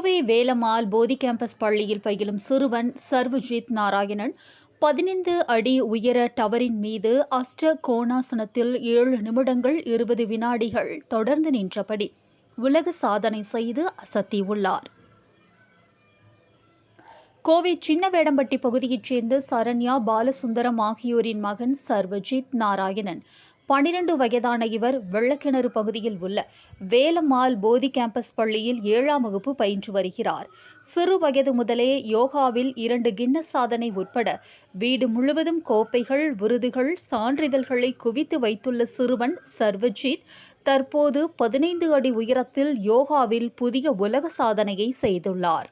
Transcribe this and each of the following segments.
கோவை வேலம்மாள் போதி கேம்பஸ் பள்ளியில் பயிலும் சிறுவன் சர்வஜித் நாராயணன் பதினைந்து அடி உயர டவரின் மீது அஷ்ட கோணாசனத்தில் ஏழு நிமிடங்கள் இருபது வினாடிகள் தொடர்ந்து நின்றபடி உலக சாதனை செய்து அசத்தியுள்ளார். கோவை சின்ன வேடம்பட்டி பகுதியைச் சேர்ந்த சரண்யா பாலசுந்தரம் ஆகியோரின் மகன் சர்வஜித் நாராயணன் பனிரெண்டு வயதான இவர் வெள்ளக்கிணறு பகுதியில் உள்ள வேலம்மாள் போதி கேம்பஸ் பள்ளியில் ஏழாம் வகுப்பு பயின்று வருகிறார். சிறு வயது முதலே யோகாவில் இரண்டு கின்னஸ் சாதனை உட்பட வீடு முழுவதும் கோப்பைகள் விருதுகள் சான்றிதழ்களை குவித்து வைத்துள்ள சிறுவன் சர்வஜித் தற்போது பதினைந்து அடி உயரத்தில் யோகாவில் புதிய உலக சாதனையை செய்துள்ளார்.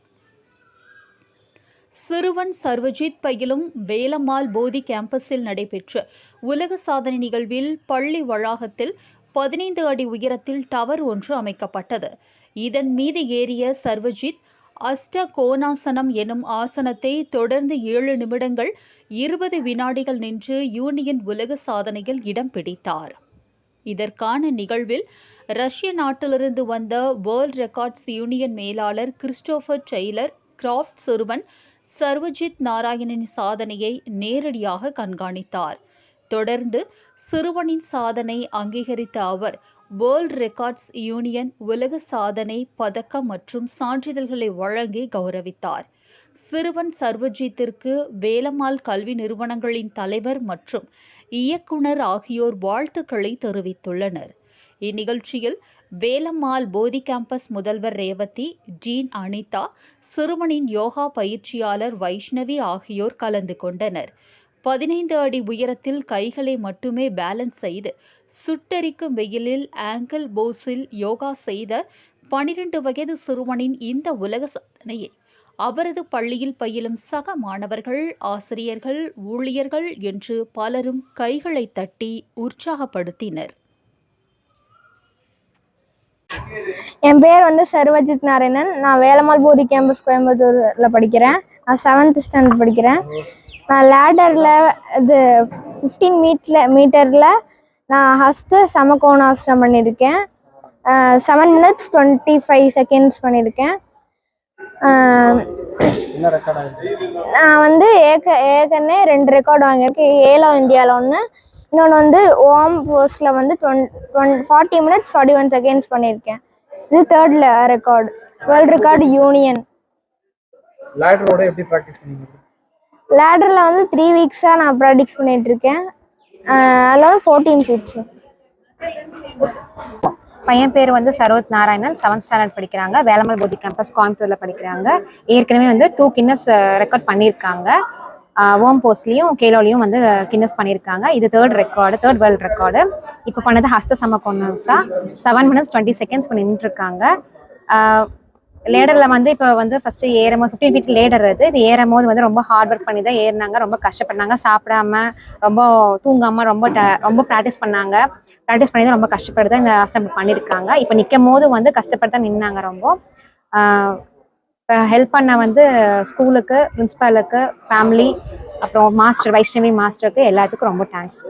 சிறுவன் சர்வஜித் பயிலும் வேலம்மாள் போதி கேம்பஸில் நடைபெற்ற உலக சாதனை நிகழ்வில் பள்ளி வளாகத்தில் பதினைந்து அடி உயரத்தில் டவர் ஒன்று அமைக்கப்பட்டது. இதன் மீது ஏறிய சர்வஜித் அஷ்ட கோணாசனம் எனும் ஆசனத்தை தொடர்ந்து ஏழு நிமிடங்கள் இருபது வினாடிகள் நின்று யூனியன் உலக சாதனையில் இடம் பிடித்தார். இதற்கான நிகழ்வில் ரஷ்ய நாட்டிலிருந்து வந்த வேர்ல்ட் ரெக்கார்ட்ஸ் யூனியன் மேலாளர் கிறிஸ்டோபர் டெய்லர் கிராஃப்ட் சிறுவன் சர்வஜித் நாராயணனின் சாதனையை நேரடியாக கண்காணித்தார். தொடர்ந்து சிறுவனின் சாதனை அங்கீகரித்த அவர் வேர்ல்ட் ரெக்கார்ட்ஸ் யூனியன் உலக சாதனை பதக்கம் மற்றும் சான்றிதழ்களை வழங்கி கௌரவித்தார். சிறுவன் சர்வஜித்திற்கு வேலம்மாள் கல்வி நிறுவனங்களின் தலைவர் மற்றும் இயக்குனர் ஆகியோர் வாழ்த்துக்களை தெரிவித்துள்ளனர். இந்நிகழ்ச்சியில் வேலம்மாள் போதி கேம்பஸ் முதல்வர் ரேவதி டீன் அனிதா சிறுவனின் யோகா பயிற்சியாளர் வைஷ்ணவி ஆகியோர் கலந்து கொண்டனர். பதினைந்து அடி உயரத்தில் கைகளை மட்டுமே பேலன்ஸ் செய்து சுட்டெரிக்கும் வெயிலில் ஆங்கிள் போஸில் யோகா செய்த பனிரெண்டு வயது சிறுவனின் இந்த உலக சாதனையை அவரது பள்ளியில் பயிலும் சக மாணவர்கள் ஆசிரியர்கள் ஊழியர்கள் என்று பலரும் கைகளை தட்டி உற்சாகப்படுத்தினர். என் பேர் வந்து சர்வஜித் நாராயணன். நான் வேலம்மாள் போதி கேம்பஸ் கோயம்புத்தூரில் படிக்கிறேன். நான் செவன்த் ஸ்டாண்டர்ட் படிக்கிறேன். நான் லேடரில் இது ஃபிஃப்டீன் மீட்டில் மீட்டரில் நான் ஃபஸ்ட்டு சமகோணாசனம் பண்ணியிருக்கேன். Seven minutes twenty five seconds பண்ணியிருக்கேன். நான் வந்து ஏக ஏற்கனவே ரெண்டு ரெக்கார்டு வாங்கியிருக்கேன். ஏலோ இந்தியாவில் ஒன்று இன்னொன்று வந்து ஓம் போஸ்டில் வந்து twenty forty minutes forty one seconds பண்ணியிருக்கேன் இது தேர்டில் ரெக்கார்டு வேர்ல்ட் ரெக்கார்டு யூனியன் லேடரோட எப்படி ப்ராக்டிஸ் பண்ணீங்க? லேடரில் வந்து த்ரீ வீக்ஸாக நான் ப்ராக்டிஸ் பண்ணிட்டு இருக்கேன். அதில் வந்து ஃபோர்டீன் ஃபீட்ஸு பையன் பேர் வந்து சரோத் நாராயணன் செவன்த் ஸ்டாண்டர்ட் படிக்கிறாங்க. வேலம்மாள் போதி கேம்பஸ் கோயம்புத்தூர்ல படிக்கிறாங்க. ஏற்கனவே வந்து டூ கின்னஸ் ரெக்கார்ட் பண்ணியிருக்காங்க ஓம் போஸ்ட்லேயும் கேலோலையும் வந்து கின்னஸ் பண்ணியிருக்காங்க. இது third record third world record இப்போ பண்ணது ஹஸ்த சமகோனஸா செவன் மினிட்ஸ் டுவெண்ட்டி செகண்ட்ஸ் பண்ணி நின்றுருக்காங்க. லேடரில் வந்து இப்போ வந்து ஃபஸ்ட்டு ஏறும் போது ஃபிஃப்டீன் ஃபீட் லேடர் இது இது ஏறும் போது வந்து ரொம்ப ஹார்ட் ஒர்க் பண்ணி தான் ஏறினாங்க. ரொம்ப கஷ்டப்பட்டாங்க. சாப்பிடாம ரொம்ப தூங்காமல் ரொம்ப ட- ரொம்ப ப்ராக்டிஸ் பண்ணாங்க. ப்ராக்டிஸ் பண்ணி தான் ரொம்ப கஷ்டப்பட்டு தான் இந்த அஸ்டம் பண்ணியிருக்காங்க. இப்போ நிற்கும் போது வந்து கஷ்டப்பட்டு தான் நின்னாங்க ரொம்ப. இப்போ ஹெல்ப் பண்ண வந்து ஸ்கூலுக்கு பிரின்ஸிபாலுக்கு ஃபேமிலி அப்புறம் மாஸ்டர் வைஷ்ணவி மாஸ்டருக்கு எல்லாத்துக்கும் ரொம்ப தேங்க்ஸ்